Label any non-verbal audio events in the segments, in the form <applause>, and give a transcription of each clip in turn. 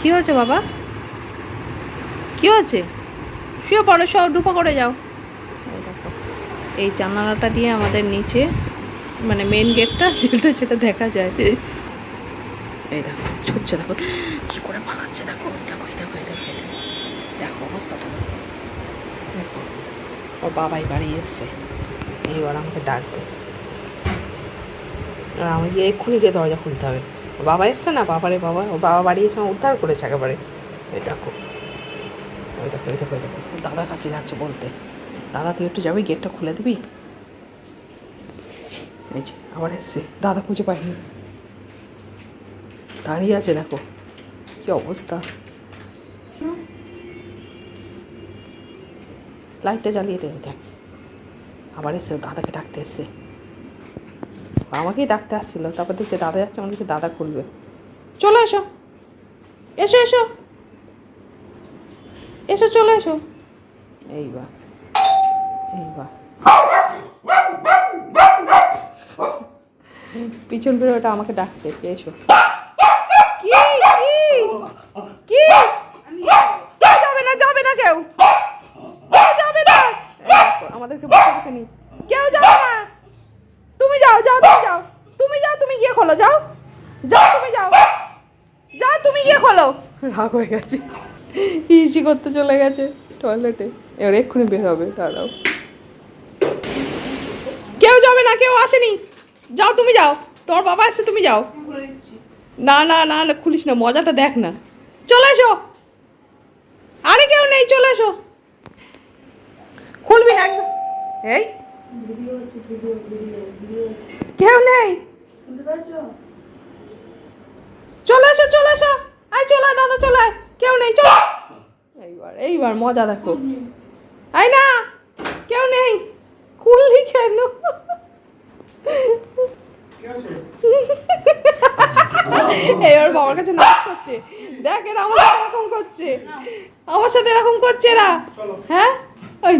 কি হয়েছে বাবা? কি হয়েছে? শুয়ে পড়ো, সব ডুপা করে যাও। এই জানালাটা দিয়ে আমাদের নিচে মানে মেন গেটটা যেটা সেটা দেখা যায়। এই দেখো, ছুটছে দেখো, কি করে পালাচ্ছে দেখো দেখো দেখো দেখো অবস্থাটা দেখো। ওর বাবাই বাড়ি এসছে, এইবার আমাকে ডাকবে। আমাকে এক্ষুনি গিয়ে দরজা খুলতে হবে। বাবা এসছে না? বাবারে বাবা, ও বাবা বাড়ি এসে উদ্ধার করেছে একেবারে। ওই দেখো। ওই দেখো, এই দেখো এই দেখো। দাদার কাছে যাচ্ছে বলতে। দাদা, তুই একটু যাবি? গেটটা খুলে দিবি? এই যে, আবার এসছে। দাদা খুঁজে পাইনি। দাঁড়িয়ে আছে, দেখো। কি অবস্থা? লাইটটা জ্বালিয়ে দে, দেখ। আবার এসছে, দাদাকে ডাকতে এসছে। আমাকেই ডাকতে আসছিল, তারপর দেখছে দাদা যাচ্ছে আমার কাছে দাদা খুলবে। চলে এসো। এসো এসো। এসো, চলে এসো। এইবার এইবার পিছন ফিরে ওটা আমাকে ডাকছে, এসো। কি কি কি কেউ যাবে না যাবে না কেউ কেউ যাবে না এই দেখো, আমাদেরকে বসে রেখে নি কেউ যাবে না তুমি যাও যাও তুমি যাও তুমি যাও তুমি গিয়ে খোলো যাও যাও তুমি যাও যাও তুমি গিয়ে খোলো রাগ হয়ে গেছে। ইসি করতে চলে গেছে টয়লেটে এবার এক্ষুনি বের হবে, দাঁড়াও। কেউ যাবে না, কেউ আসেনি। যাও, তুমি যাও। তোমার বাবা আসছে তুমি যাও। না না না না, খুলিস না, মজাটা দেখ না। চলে এসো। আরে কেউ নেই, চলে এসো। খুলবি না এই। কেউ নেই। চলে এসো চলে এসো। আয়, চলে দাদা, চলে কেউ নেই, চলো। এইবার এইবার, মজা দেখো। আয় না, কেউ নেই। খুললি কেন এবার বাবার কাছে নাচ করছে। দেখ, এরা আমার সাথে এরকম করছে। আমার সাথে এরকম করছে এরা। হ্যাঁ? ওই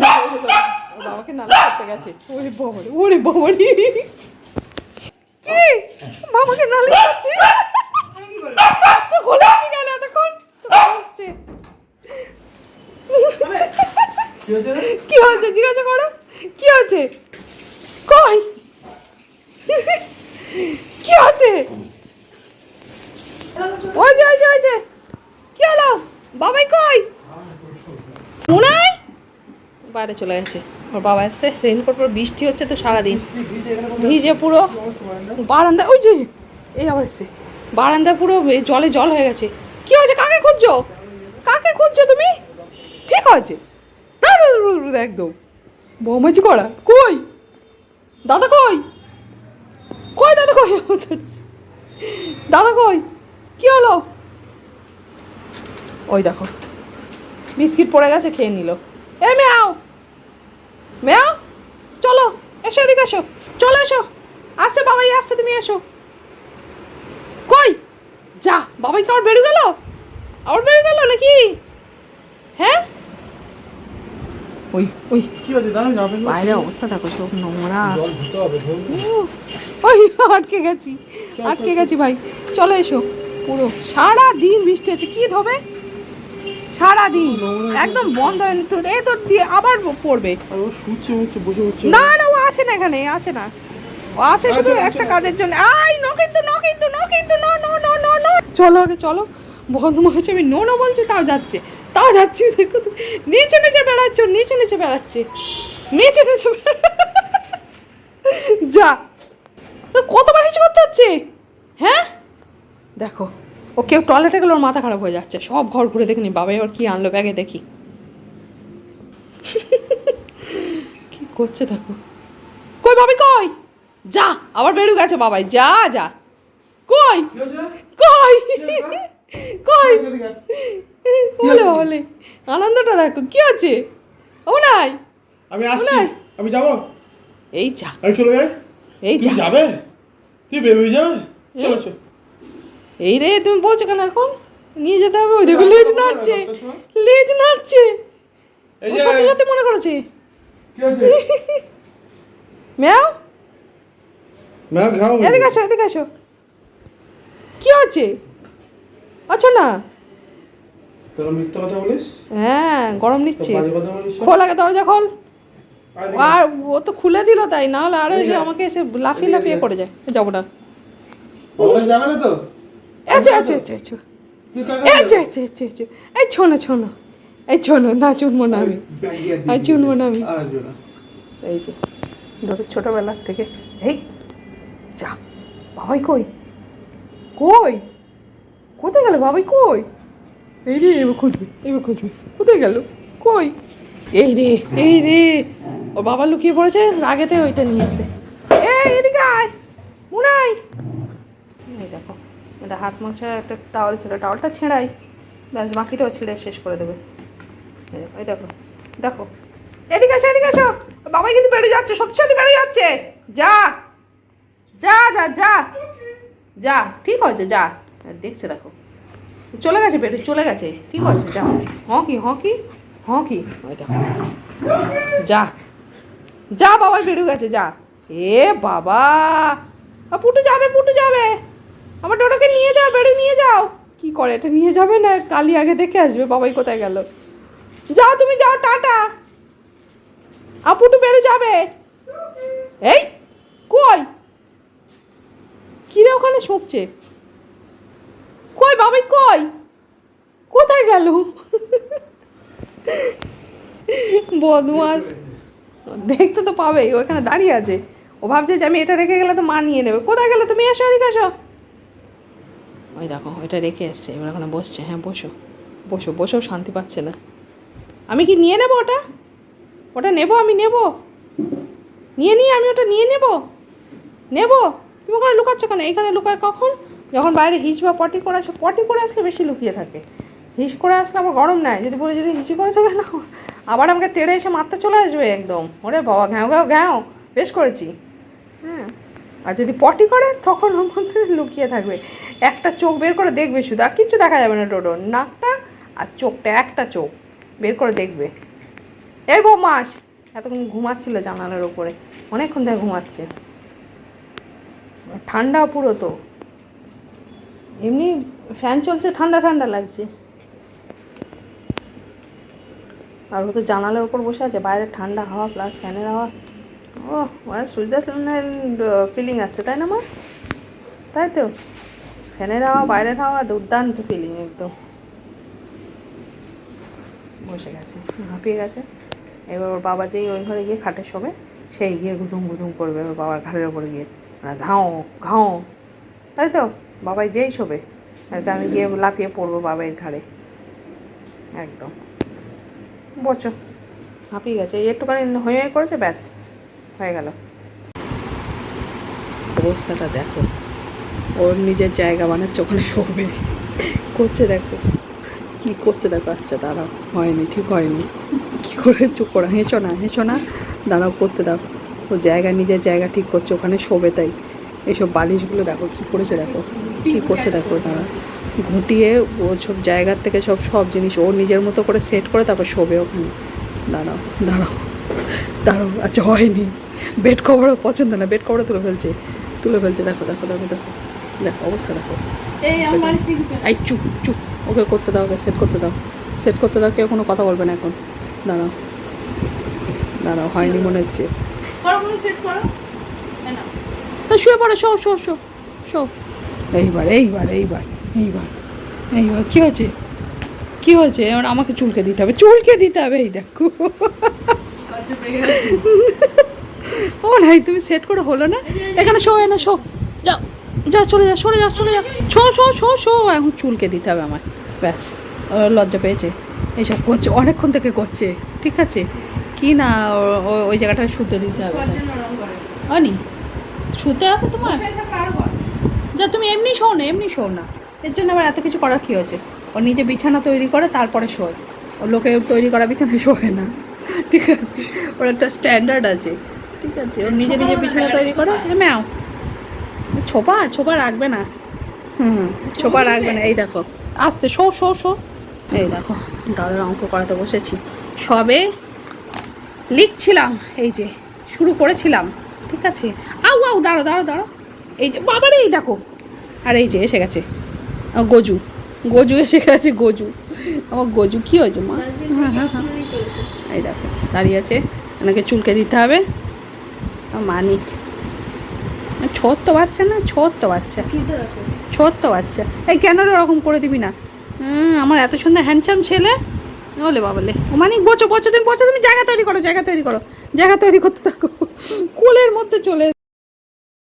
বাবাকে নাচ করতে গেছে। ওরে বাবারে ওরে বাবারে কি? বাবাকে নালিশ করছে? তো খোলাসনি কেন এতক্ষণ হচ্ছে। কি হয়েছে জিজ্ঞাসা করো। কি হয়েছে? কই? কি হয়েছে? ওই যে ওই যে ওই যে। কি হলো? বাবাই কই? মুনাই? বাইরে চলে গেছে। ওর বাবা এসছে। রেনকোট পর বৃষ্টি হচ্ছে তো সারাদিন। ভিজে পুরো বারান্দা ওই যে, এই আবার এসছে। বারান্দা পুরো জলে জল হয়ে গেছে। কি হয়েছে? কাকে খুঁজছো? কাকে খুঁজছো তুমি? ঠিক আছে। একদম। বৌমাজি করা। কই? দাদা কই? কই দাদা কই? দাদা কই? কি হলো? ওই দেখো। বিস্কিট পড়ে গেছে, খেয়ে নিল। এ, মেয়াও! মেয়াও! চলো, এসো এদিকে এসো। চলো এসো। আসছে বাবাই আসছে তুমি এসো। কই? যা বাবাই কি আবার বেরিয়ে গেল? আবার বেরিয়ে গেল নাকি? হ্যাঁ? ওই ওই। কি হচ্ছে দাঁড়ান না বাইরে অবস্থা দেখো সব নোংরা। ওই আটকে গেছি। আটকে গেছি ভাই। চলো এসো। পুরো সারা দিন বৃষ্টি আছে কি ধোবে? সারা দিন একদম বন্ধ হয়নি। তো এ তো দিয়ে আবার পড়বে। আর ও শুচ্ছে হচ্ছে বসে হচ্ছে না না ও আসে না এখানে আসে না। আসে শুধু একটা। কাজের জন্য। আই নো কিন্তু নো কিন্তু নো কিন্তু no no no no no চলো আগে চলো। বদমাস আমি নো নো বলছি তাও যাচ্ছে। তাও যাচ্ছি দেখো নিচে নিচে বেড়াচ্ছে নিচে নিচে বেড়াচ্ছে। নিচে নিচে যা। কতবার হিসেবে করতে হচ্ছে? হ্যাঁ? দেখো ও কেউ টয়লেটে গেলে ওর মাথা খারাপ হয়ে যাচ্ছে। সব ঘর ঘুরে দেখিনি বাবা এবার কি আনলো ব্যাগে দেখি। <laughs> কি করছে দেখো। কই বাবাই কই? যা আবার বেরু গেছে বাবাই যা যা। কই? কই? কই? বলে বলে। আনন্দটা দেখো কি আছে? ও নাই। আমি আসছি। আমি যাব? এই যা। আমি চলে যাই? এই যা। যাবে? তুই বেরোবে যাবে? চলো চলো। এই রে তুমি বলছো কেন এখন? নিয়ে যেতে হবে ওই দেখো লেজ নাড়ছে। লেজ নাড়ছে। যে। সত্যি সত্যি মনে করেছে। <laughs> ম্যাও? না খাও। এদিকে আসো এদিকে আসো। কি হচ্ছে? না? তোরা মিথ্যা কথা বলিস? হ্যাঁ গরম নিচ্ছে? খোল আগে দরজা খোল। আর ও তো খুলে দিল তাই না হলে আরও এসে আমাকে এসে লাফিয়ে লাফিয়ে করে যায়। যাব না। বাবার যাবে না তো? আচ্ছা আচ্ছা আচ্ছা আচ্ছা আচ্ছা আচ্ছা আচ্ছা আচ্ছা এই ছোনো ছোনো। এই ছোনো না চুনবো না আমি। আর চুনবো না আমি। এই যে ধরো ছোটোবেলার থেকে। এই যা বাবাই কই? কই? কোথায় গেল বাবাই কই? এই রে এবার খুঁজবি এবার খুঁজবি। কোথায় গেল? কই? এই রে এই রে। ও বাবা লুকিয়ে পড়েছে আগেতে ওইটা নিয়ে এসে। এই এদিকে আয়। মুনাই এই দেখো এটা হাত মোছা একটা টাওয়াল ছিল টাওয়ালটা ছেঁড়াই। ব্যাস বাকিটাও ছেড়ে শেষ করে দেবে। এই দেখো, এই দেখো দেখো। এদিকে আসো এদিকে আসো বাবাই কিন্তু বেড়ে যাচ্ছে সত্যি সত্যি বেড়ে যাচ্ছে। যা। যা যা যা। যা, ঠিক আছে যা। দেখছে, দেখো। চলে গেছে বেড়ে চলে গেছে। ঠিক আছে যা। হ কি হ কি হ কি। যা। যা, বাবা বেড়ে গেছে, যা। এ বাবা। পুটু যাবে পুটু যাবে। আমার ডোডোকে নিয়ে যাও, বেড়ে নিয়ে যাও। কি করে এটা, নিয়ে যাবে না? কালি আগে দেখে আসবে, বাবাই কোথায় গেল। যাও তুমি, যাও, টাটা। আপুটু বেড়ে যাবে। এই, কই? কি রে ওখানে শোকছে? কই বাবাই, কই? কোথায় গেল? বদমাস। দেখতে তো পাবেই ওখানে দাঁড়িয়ে আছে। ও ভাবছে যে আমি এটা রেখে গেলে তো মা নিয়ে নেবে। কোথায় গেলে? তুমি এসো এদিকে এসো। ওই দেখো, ওইটা রেখে এসছে। এবার ওখানে বসছে। হ্যাঁ বসো। বসো বসেও শান্তি পাচ্ছে না। আমি কি নিয়ে নেব ওটা? ওটা নেব, আমি নেব। নিয়ে নিয়ে আমি ওটা নিয়ে নেব। নেব। তুমি ওখানে লুকাচ্ছ কেন? এখানে লুকায় কখন? যখন বাইরে হিস বা পটি করে আসে, পটি করে আসলে বেশি লুকিয়ে থাকে। হিস করে আসলে আমার গরম নেয় যদি বলে, যদি হিসি করে থাকে না? আবার আমাকে তেড়ে এসে মারতে চলে আসবে একদম। ওরে বাবা, ঘ্যাও ঘ্যাও ঘ্যাও। বেশ করেছি। হ্যাঁ। আর যদি পটি করে, তখন মধ্যে লুকিয়ে থাকবে। একটা চোখ বের করে দেখবে শুধু, আর কিচ্ছু দেখা যাবে না ডোডো। নাকটা আর চোখটা, একটা চোখ বের করে দেখবে। এই বউ মাস এতক্ষণ ঘুমাচ্ছিল জানালার ওপরে অনেকক্ষণ থেকে ঘুমাচ্ছে। ঠান্ডা পুরো তো। এমনি ফ্যান চলছে, ঠান্ডা ঠান্ডা লাগছে। আর ও তো জানালার উপর বসে আছে, বাইরে ঠান্ডা হাওয়া প্লাস ফ্যানের হাওয়া। ও মানে সুইজারল্যান্ড ফিলিং আসছে, তাই না মা? তাই তো। ফ্যানের হাওয়া, বাইরের হাওয়া, দুর্দান্ত ফিলিং একদম। বসে গেছে, হাঁপিয়ে গেছে। এবার ওর বাবা যেই ওই ঘরে গিয়ে খাটে শোবে, সেই গিয়ে গুদুম গুদুম করবে ওর বাবার ঘাড়ের ওপরে গিয়ে। মানে ঘাও ঘাও। তাই তো? বাবাই যেই শোবে। আর আমি গিয়ে লাফিয়ে পড়ব বাবাইয়ের ঘাড়ে। একদম। বোঝো হাঁপিয়ে গেছে। একটুখানি হয়ে হয়ে করেছে, ব্যাস, হয়ে গেল। অবস্থাটা দেখো। ওর নিজের জায়গা বানাচ্ছে, ওখানে শোবে। করছে দেখো। কি করছে দেখো? আচ্ছা দাঁড়াও। হয়নি, ঠিক হয়নি। কি করে চুপ করো? হেঁচো না হেঁচো না। দাঁড়াও, করতে দাও। ও জায়গা নিজের জায়গা ঠিক করছে ওখানে শোবে তাই। এইসব বালিশগুলো দেখো কি করেছে দেখো কি করছে দেখো দাঁড়া ঘুটিয়ে ও সব জায়গার থেকে সব সব জিনিস ও নিজের মতো করে সেট করে তারপর শোবে ওখানে। দাঁড়াও দাঁড়াও দাঁড়াও আচ্ছা হয়নি। বেড কভারও পছন্দ না বেড কভারও তুলে ফেলছে তুলে ফেলছে দেখো দেখো দেখো দেখো দেখো অবস্থা দেখো। এই এই চুপ চুপ ওকে করতে দাও ওকে সেট করতে দাও। সেট করতে দাও কেউ কোনো কথা বলবে না এখন। দাঁড়াও দাঁড়াও হয়নি মনে হচ্ছে। করো করে। সেট করো তো শুয়ে পড়ো শো শো শো শো। এইবার এইবার এইবার এইবার এইবার। কী হয়েছে? কী হয়েছে? এবার আমাকে চুলকে দিতে হবে চুলকে দিতে হবে এই দেখো। ও নাই তুমি সেট করে হলো না? এখানে শো না শো। যাও যাও চলে যাও সরে যাও চলে যাও। Shoo shoo shoo shoo. এখন চুলকে দিতে হবে আমায়। ব্যাস ও লজ্জা পেয়েছে। এইসব করছে অনেকক্ষণ থেকে করছে ঠিক আছে? কি না ওই জায়গাটায় শুতে দিতে হবে অনি, শুতে হবে তোমার। যা, তুমি এমনি শো না, এমনি শো না। এর জন্য আবার এত কিছু করার কী হয়েছে? ও নিজে বিছানা তৈরি করে, তারপরে শোয়। ও লোকে তৈরি করা বিছানা শোয় না। ঠিক আছে? ওর একটা স্ট্যান্ডার্ড আছে। ঠিক আছে? ও নিজে নিজে বিছানা তৈরি করে ম্যাও। ছোপা ছোপা রাখবে না। হুম, ছোপা রাখবে না। এই দেখো। আস্তে, শো শো শো। এই দেখো, দাদার অঙ্ক করাতে বসেছি। সবে লিখছিলাম এই যে শুরু করেছিলাম ঠিক আছে? আউ আউ দাঁড়ো দাঁড়ো দাঁড়ো এই যে বাবারে এই দেখো। আর এই যে এসে গেছে। গজু গজু এসে গেছে গজু। আমার গজু কি হয়েছে মা? হ্যাঁ হ্যাঁ হ্যাঁ। এই দেখো দাঁড়িয়ে আছে। এনাকে চুলকে দিতে হবে। মানিক ছোট্ট বাচ্চা না ছোট্ট বাচ্চা। ছোট্ট বাচ্চা। এই কেন ওরকম করে দিবি না? হ্যাঁ, আমার এত সুন্দর হ্যান্ডসাম ছেলে। বলে বাবলে। ও মানিক বোচো বোচো, তুমি বোচো, তুমি জায়গা তৈরি করো, জায়গা তৈরি করো, জায়গা তৈরি করতে থাকো। কোলের মধ্যে চলে